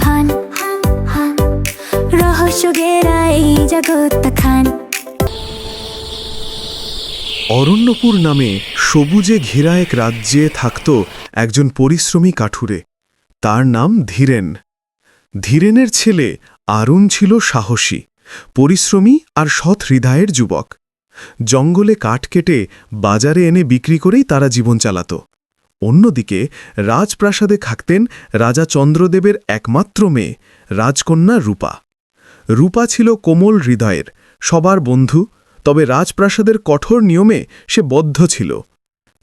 Fun fun. রহস্য ঘেরা এই খান অরণ্যপুর নামে সবুজে ঘেরা এক রাজ্যে থাকত একজন পরিশ্রমী কাঠুরে। তার নাম ধীরেন। ধীরেনের ছেলে আরুণ ছিল সাহসী, পরিশ্রমী আর সৎ হৃদয়ের যুবক। জঙ্গলে কাঠ কেটে বাজারে এনে বিক্রি করেই তারা জীবন চালাত। অন্যদিকে রাজপ্রাসাদে থাকতেন রাজা চন্দ্রদেবের একমাত্র মেয়ে, রাজকন্যা রূপা। রূপা ছিল কোমল হৃদয়ের, সবার বন্ধু, তবে রাজপ্রাসাদের কঠোর নিয়মে সে বদ্ধ ছিল।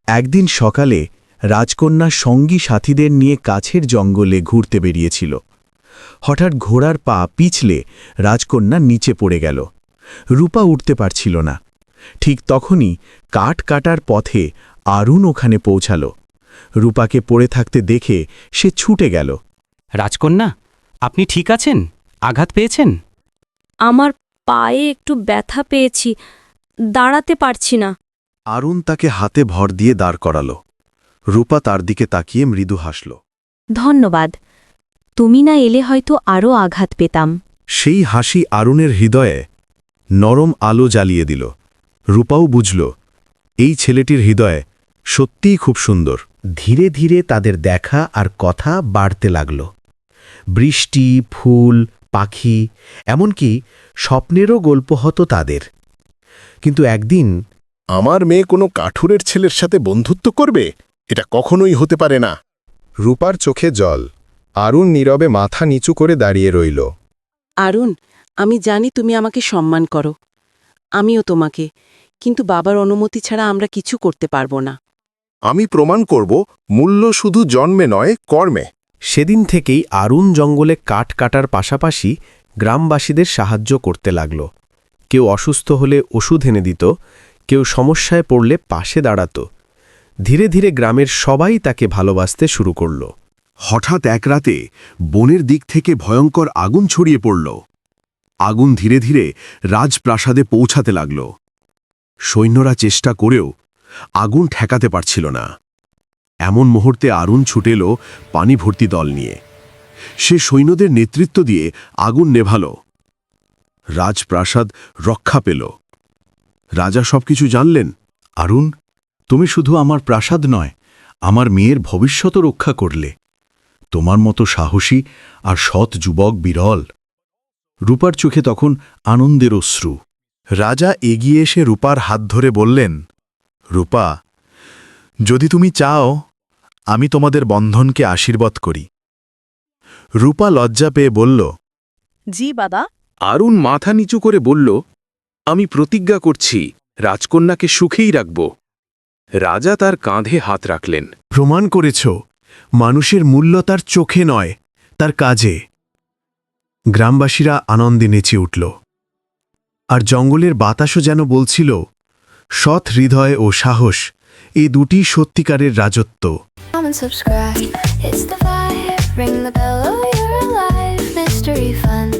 একদিন সকালে রাজকন্যা সঙ্গী সাথীদের নিয়ে কাছের জঙ্গলে ঘুরতে বেরিয়েছিল। হঠাৎ ঘোড়ার পা পিছলে রাজকন্যা নিচে পড়ে গেল। রূপা উঠতে পারছিল না। ঠিক তখনই কাঠ কাটার পথে আরুণ ওখানে পৌঁছাল। রূপাকে পড়ে থাকতে দেখে সে ছুটে গেল। রাজকন্যা আপনি ঠিক আছেন? আঘাত পেয়েছেন? আমার পায়ে একটু ব্যথা পেয়েছি দাঁড়াতে পারছি না। আরুণ তাকে হাতে ভর দিয়ে দাঁড় করাল। রূপা তার দিকে তাকিয়ে মৃদু হাসল। ধন্যবাদ তুমি না এলে হয়তো আরও আঘাত পেতাম। সেই হাসি আরুণের হৃদয়ে নরম আলো জ্বালিয়ে দিল। রূপাও বুঝল এই ছেলেটির হৃদয়ে সত্যিই খুব সুন্দর। ধীরে ধীরে তাদের দেখা আর কথা বাড়তে লাগল। বৃষ্টি ফুল পাখি এমনকি স্বপ্নেরও গল্প হতো তাদের। কিন্তু একদিন আমার মেয়ে কোনো কাঠুরের ছেলের সাথে বন্ধুত্ব করবে? এটা কখনোই হতে পারে না। রূপার চোখে জল আরুণ নীরবে মাথা নিচু করে দাঁড়িয়ে রইল। আরুণ আমি জানি তুমি আমাকে সম্মান করো। আমিও তোমাকে কিন্তু বাবার অনুমতি ছাড়া আমরা কিছু করতে পারব না। আমি প্রমাণ করব মূল্য শুধু জন্মে নয় কর্মে। সেদিন থেকেই আরুণ জঙ্গলে কাঠ কাটার পাশাপাশি গ্রামবাসীদের সাহায্য করতে লাগল। কেউ অসুস্থ হলে ওষুধ এনে দিত কেউ সমস্যায় পড়লে পাশে দাঁড়াত। ধীরে ধীরে গ্রামের সবাই তাকে ভালোবাসতে শুরু করল। হঠাৎ এক রাতে বনের দিক থেকে ভয়ঙ্কর আগুন ছড়িয়ে পড়ল। আগুন ধীরে ধীরে রাজপ্রাসাদে পৌঁছাতে লাগল। সৈন্যরা চেষ্টা করেও আগুন ঠেকাতে পারছিল না। এমন মুহূর্তে আরুণ ছুটেল পানি ভর্তি দল নিয়ে। সে সৈন্যদের নেতৃত্ব দিয়ে আগুন নেভাল। রাজপ্রাসাদ রক্ষা পেল। রাজা সবকিছু জানলেন আরুণ তুমি শুধু আমার প্রাসাদ নয় আমার মেয়ের ভবিষ্যৎ রক্ষা করলে। তোমার মতো সাহসী আর সৎ যুবক বিরল। রূপার চোখে তখন আনন্দের অশ্রু। রাজা এগিয়ে এসে রূপার হাত ধরে বললেন রূপা যদি তুমি চাও আমি তোমাদের বন্ধনকে আশীর্বাদ করি। রূপা লজ্জা পেয়ে বলল জি বাবা আরুণ মাথা নিচু করে বলল আমি প্রতিজ্ঞা করছি রাজকন্যাকে সুখেই রাখব। রাজা তার কাঁধে হাত রাখলেন। প্রমাণ করেছ মানুষের মূল্য তার চোখে নয় তার কাজে। গ্রামবাসীরা আনন্দে নেচে উঠল। আর জঙ্গলের বাতাসও যেন বলছিল সৎ হৃদয় ও সাহস এ দুটি সত্যিকারের রাজত্ব। Mystery subscribe.